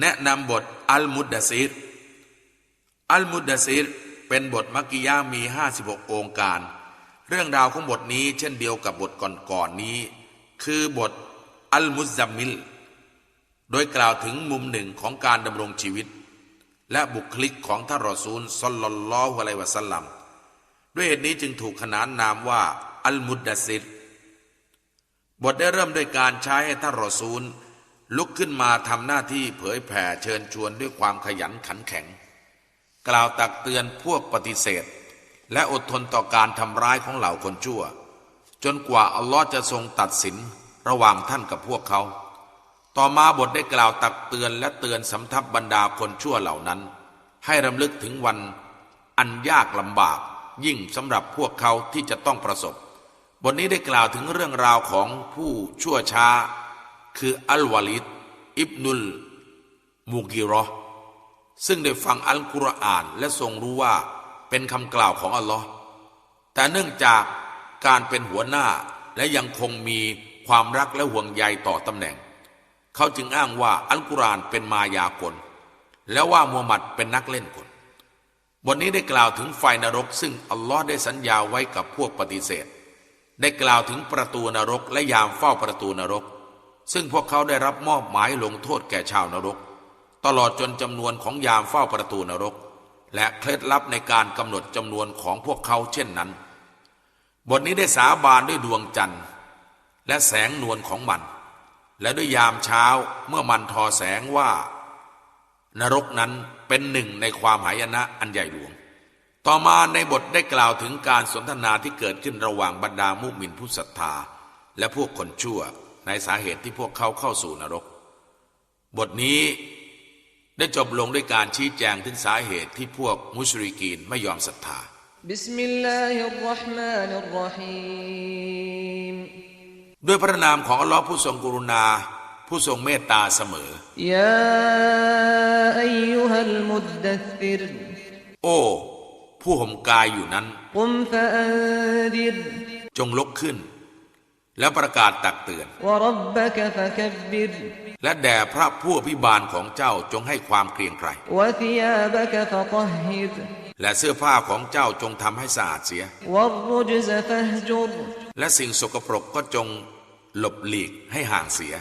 แนะนำบทอัลมุดดะซีรอัลมุดดะซีรเป็นบทมักกิยามี 56 องค์การ เรื่องราวของบทนี้เช่นเดียวกับบทก่อนๆนนี้ คือบทอัลมุซัมมิล โดยกล่าวถึงมุมหนึ่งของการดำรงชีวิต และบุคลิกของท่านรอซูลซอลลัลลอฮุอะลัยวะสัลลัม ด้วยเหตุนี้จึงถูกขนานนามว่าอัลมุดดะซิรบทได้เริ่มด้วยการใช้ให้ท่านรอซูล ลุกขึ้นมาทำหน้าที่เผยแผ่เชิญชวนด้วยความขยันขันแข็ง กล่าวตักเตือนพวกปฏิเสธ และอดทนต่อการทำร้ายของเหล่าคนชั่ว จนกว่าอัลลอฮ์จะทรงตัดสินระหว่างท่านกับพวกเขา ต่อมาบทได้กล่าวตักเตือนและเตือนสำทับบรรดาคนชั่วเหล่านั้น ให้รำลึกถึงวัน อันยากลำบากยิ่งสำหรับพวกเขาที่จะต้องประสบ บทนี้ได้กล่าวถึงเรื่องราวของผู้ชั่วช้า คืออัลวาลิดอิบนุลมูกิรอซึ่งได้ฟังอัลกุรอานและทรงรู้ว่าเป็นคำกล่าวของอัลลอฮ์แต่เนื่องจากการเป็นหัวหน้าและยังคงมีความรักและห่วงใยต่อตำแหน่ง เขาจึงอ้างว่าอัลกุรอานเป็นมายากล และว่ามูฮัมหมัดเป็นนักเล่นกลบทนี้ได้กล่าวถึงไฟนรก ซึ่งอัลลอฮ์ได้สัญญาไว้กับพวกปฏิเสธ ได้กล่าวถึงประตูนรกและยามเฝ้าประตูนรก ซึ่งพวกเขาได้รับมอบหมายลงโทษแก่ชาวนรก ตลอดจนจำนวนของยามเฝ้าประตูนรก และเคล็ดลับในการกำหนดจำนวนของพวกเขาเช่นนั้น บทนี้ได้สาบานด้วยดวงจันทร์ และแสงนวลของมัน และด้วยยามเช้าเมื่อมันทอแสงว่า นรกนั้นเป็นหนึ่งในความหายนะอันใหญ่หลวง ต่อมาในบทได้กล่าวถึงการสนทนาที่เกิดขึ้นระหว่างบรรดามุมินผู้ศรัทธาและพวกคนชั่ว ในสาเหตุที่พวกเขาเข้าสู่นรก บทนี้ได้จบลงด้วยการชี้แจงถึงสาเหตุที่พวกมุชริกีนไม่ยอมศรัทธาบิสมิลลาฮิรราะห์มานิรรฮีมด้วยพระนามของอัลลอฮ์ผู้ทรงกรุณา ผู้ทรงเมตตาเสมอ ยาอยุฮัลมุดดัฟิรโอ้ผู้ห่มกายอยู่นั้นกุมฟะอันดิรจงลุกขึ้น และประกาศตักเตือน และแด่พระผู้พิบาลของเจ้าจงให้ความเกรียงใครและเสื้อผ้าของเจ้าจงทำให้สะอาดเสีย และสิ่งสกปรกก็จงหลบหลีกให้ห่างเสีย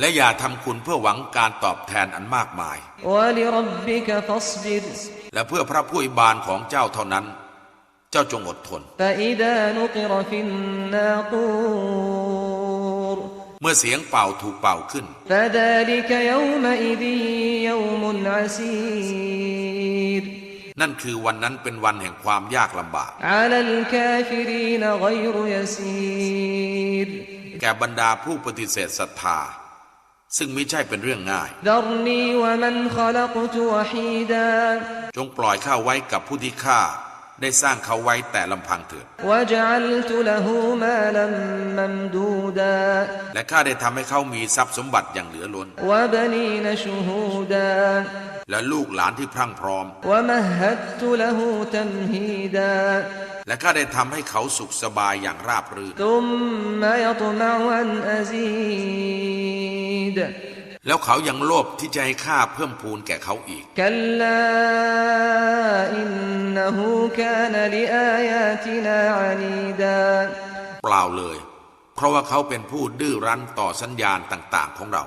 และอย่าทำคุณเพื่อหวังการตอบแทนอันมากมาย และเพื่อพระผู้อิบานของเจ้าเท่านั้น เจ้าจงอดทน เมื่อเสียงเป่าถูกเป่าขึ้น นั่นคือวันนั้นเป็นวันแห่งความยากลำบาก แก่บรรดาผู้ปฏิเสธศรัทธาซึ่งไม่ใช่เป็นเรื่องง่าย จงปล่อยข้าไว้กับผู้ที่ข้า ได้สร้างเขาไว้แต่ลำพังเถิดและข้าได้ทำให้เขามีทรัพย์สมบัติอย่างเหลือล้น และลูกหลานที่พรั่งพร้อม และข้าได้ทำให้เขาสุขสบายอย่างราบรื่น แล้วเขายังโลภที่จะให้ข้าเพิ่มพูนแก่เขาอีกแลอินนหูกานลิอายาตินาอานีดาเปล่าเลย เพราะว่าเขาเป็นผู้ดื้อรั้นต่อสัญญาณต่าง ๆ ของเรา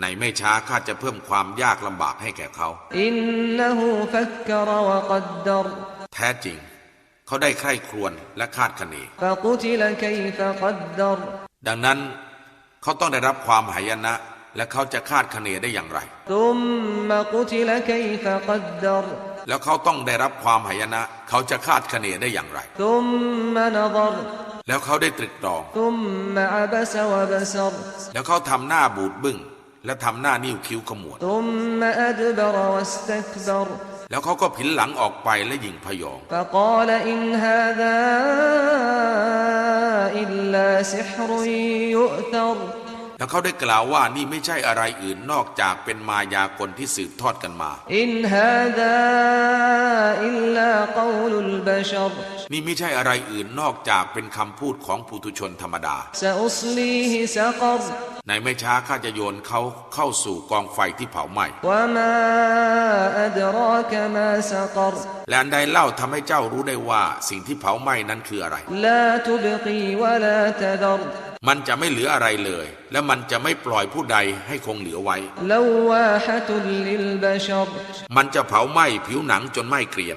ในไม่ช้าข้าจะเพิ่มความยากลำบากให้แก่เขาแท้จริง เขาได้ไข้ครวญและคาดคะเนดังนั้น เขาต้องได้รับความหายนะ และเขาจะคาดคะเนได้อย่างไร แล้วเขาต้องได้รับความหายนะ เขาจะคาดคะเนได้อย่างไร แล้วเขาได้ตรึกตรอง แล้วเขาทำหน้าบูดบึ้งและทำหน้านิ้วคิ้วขมวดแล้วเขาก็ผินหลังออกไปและยิงพยอง إلا سحر يؤثر แล้วเขาได้กล่าวว่านี่ไม่ใช่อะไรอื่นนอกจากเป็นมายากลที่สืบทอดกันมา إن هذا إلا قول البشر นี่ไม่ใช่อะไรอื่นนอกจากเป็นคำพูดของปุถุชนธรรมดา سأصليه سقر ในไม่ช้าข้าจะโยนเขาเข้าสู่กองไฟที่เผาไหม้และอันใดเล่าทำให้เจ้ารู้ได้ว่าสิ่งที่เผาไหม้นั้นคืออะไร มันจะไม่เหลืออะไรเลย และมันจะไม่ปล่อยผู้ใดให้คงเหลือไว้ มันจะเผาไหม้ผิวหนังจนไหม้เกรียม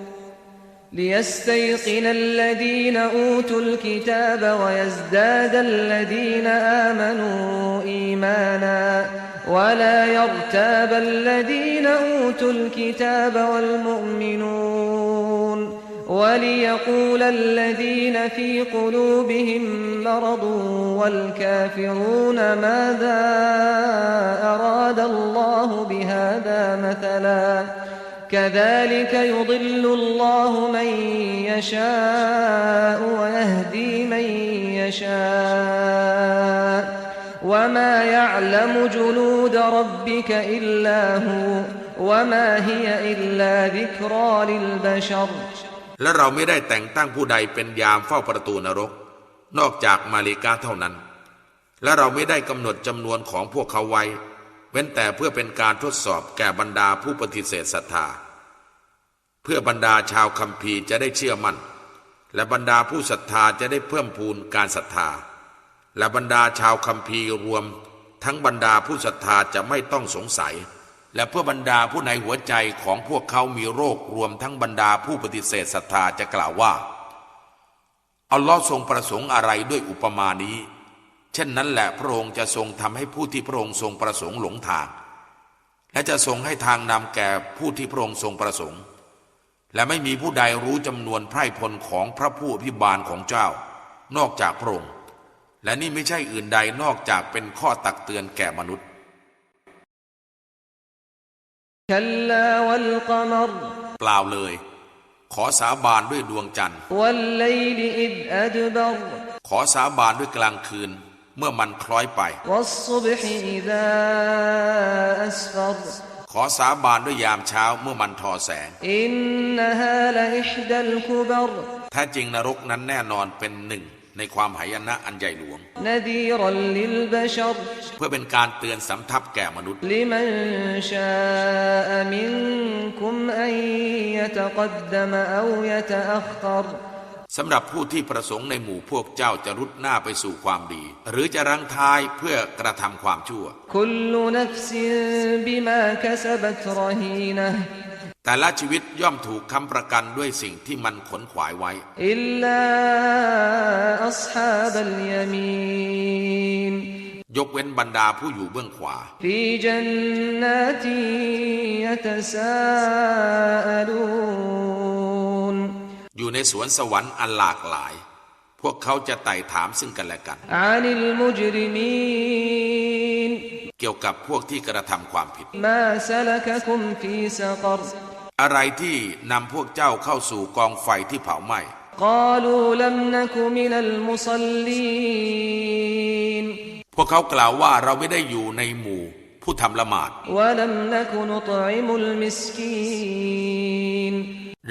ليستيقن الذين أوتوا الكتاب ويزداد الذين آمنوا إيمانا ولا يرتاب الذين أوتوا الكتاب والمؤمنون وليقول الذين في قلوبهم مرض والكافرون ماذا أراد الله بهذا مثلاً كذلك يضل الله من يشاء ويهدي من يشاء وما يعلم جنود ربك إلا هو وما هي إلا ذكرى للبشر และเราไม่ได้แต่งตั้งผู้ใดเป็นยามเฝ้าประตูนรก นอกจากมาเลกาเท่านั้น และเราไม่ได้กำหนดจำนวนของพวกเขาไว้ เว้นแต่เพื่อเป็นการทดสอบแก่บรรดาผู้ปฏิเสธศรัทธา เพื่อบรรดาชาวคัมภีร์จะได้เชื่อมั่น และบรรดาผู้ศรัทธาจะได้เพิ่มพูนการศรัทธา และบรรดาชาวคัมภีร์รวม ทั้งบรรดาผู้ศรัทธาจะไม่ต้องสงสัย และเพื่อบรรดาผู้ในหัวใจของพวกเขามีโรครวมทั้งบรรดาผู้ปฏิเสธศรัทธาจะกล่าวว่าอัลลอฮ์ทรงประสงค์อะไรด้วยอุปมานี้ เช่นนั้นแหละพระองค์จะทรงทำให้ผู้ที่พระองค์ทรงประสงค์หลงทาง และจะทรงให้ทางนำแก่ผู้ที่พระองค์ทรงประสงค์ และไม่มีผู้ใดรู้จำนวนไพร่พลของพระผู้อภิบาลของเจ้า นอกจากพระองค์ และนี่ไม่ใช่อื่นใดนอกจากเป็นข้อตักเตือนแก่มนุษย์เปล่าเลย ขอสาบานด้วยดวงจันทร์ขอสาบานด้วยกลางคืน มื่อมันคล้อยไป ขอสาบานด้วยยามเช้าเมื่อมันทอแสง ถ้าจริงนรกนั้นแน่นอนเป็นหนึ่งในความหายนะอันใหญ่หลวง เพื่อเป็นการเตือนสำทับแก่มนุษย์ สำหรับผู้ที่ประสงค์ในหมู่พวกเจ้าจะรุดหน้าไปสู่ความดี หรือจะรังท้ายเพื่อกระทำความชั่ว แต่ละชีวิตย่อมถูกคำประกันด้วยสิ่งที่มันขนขวายไว้ยกเว้นบรรดาผู้อยู่เบื้องขวา في อยู่ในสวนสวรรค์อันหลากหลาย พวกเขาจะไต่ถามซึ่งกันและกัน เกี่ยวกับพวกที่กระทำความผิด อะไรที่นำพวกเจ้าเข้าสู่กองไฟที่เผาไหม้ พวกเขากล่าวว่าเราไม่ได้อยู่ในหมู่ผู้ทำละหมาด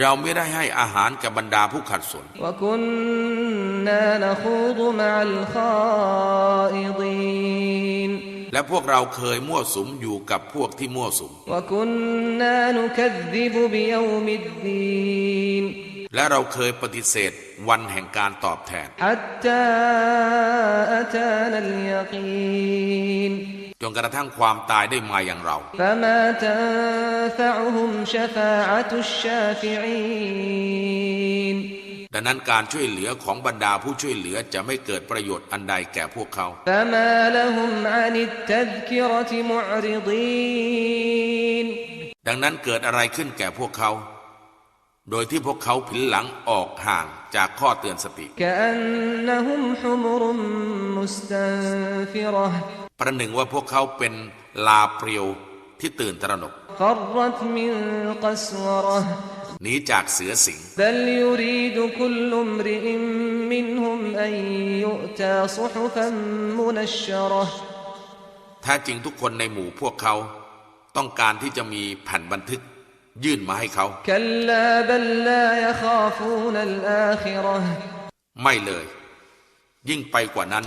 เราไม่ได้ให้อาหารกับบรรดาผู้ขัดสน และพวกเราเคยมั่วสุมอยู่กับพวกที่มั่วสุม และเราเคยปฏิเสธวันแห่งการตอบแทน นกระทั่งความตายได้มาอย่างเรา ดังนั้นการช่วยเหลือของบรรดาผู้ช่วยเหลือจะไม่เกิดประโยชน์อันใดแก่พวกเขา ดังนั้นเกิดอะไรขึ้นแก่พวกเขาโดยที่พวกเขาผินหลังออกห่างจากข้อเตือนสติ ประหนึ่งว่าพวกเขาเป็นลาเปรียวที่ตื่นตระหนกหนีจากเสือสิงถ้าจริงทุกคนในหมู่พวกเขา ต้องการที่จะมีแผ่นบันทึก ยื่นมาให้เขา ไม่เลย ยิ่งไปกว่านั้น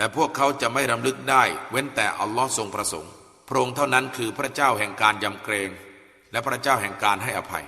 และพวกเขาจะไม่รำลึกได้ เว้นแต่อัลลอฮ์ทรงประสงค์ พระองค์เท่านั้นคือพระเจ้าแห่งการยำเกรง และพระเจ้าแห่งการให้อภัย